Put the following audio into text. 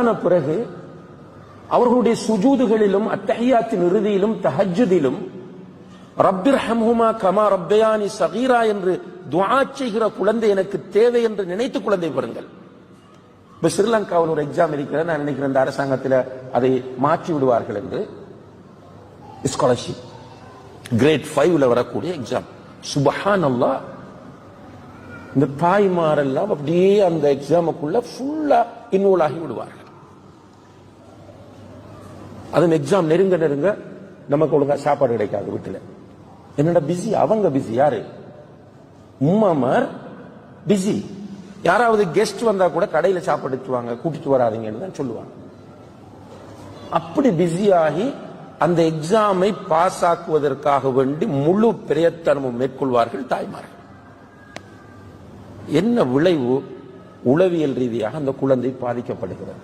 ஆன பிறகு அவர்களுடைய சுஜூதுகளிலும் அத்தஹியாத்தின் இறுதியிலும் தஹஜ்ஜுதிலும் ரப்பிர் ஹம்ஹுமா கமா ரப்பயானி சகீரா என்று துவா செய்கிற குழந்தை எனக்கு தேவை என்று நினைத்து குழந்தை பெறுங்கள். இப்ப ஸ்ரீலங்காவில் ஒரு எக்ஸாம் இருக்கிறது. நான் நினைக்கிறேன் இந்த அரசாங்கத்தில் அதை மாற்றி விடுவார்கள் என்று. ஸ்காலர்ஷிப் கிரேட் ஃபைவ்ல வரக்கூடிய எக்ஸாம் சுபஹான் அல்லா இந்த தாய்மாரெல்லாம் அப்படியே அந்த எக்ஸாமுக்குள்ள ஃபுல்லா இன்வால்வ் ஆகி விடுவார்கள். அதுவும் எக்ஸாம் நெருங்க நெருங்க நமக்கு ஒழுங்கா சாப்பாடு கிடைக்காது வீட்டில். என்னடா பிஸி அவங்க பிஸி யாரு? உம்மாமார் பிஸி யாராவது கெஸ்ட் வந்தா கூட கடையில சாப்பாடு வாங்க கூட்டிட்டு வராதீங்கன்னு தான் சொல்லுவாங்க. அப்படி பிஸியாகி அந்த எக்ஸாமை பாஸ் ஆக்குவதற்காக வேண்டி முழு பிரயத்தனமும் மேற்கொள்வார்கள் தாய்மார்கள். என்ன விளைவு? உளவியல் ரீதியாக அந்த குழந்தை பாதிக்கப்படுகிறது.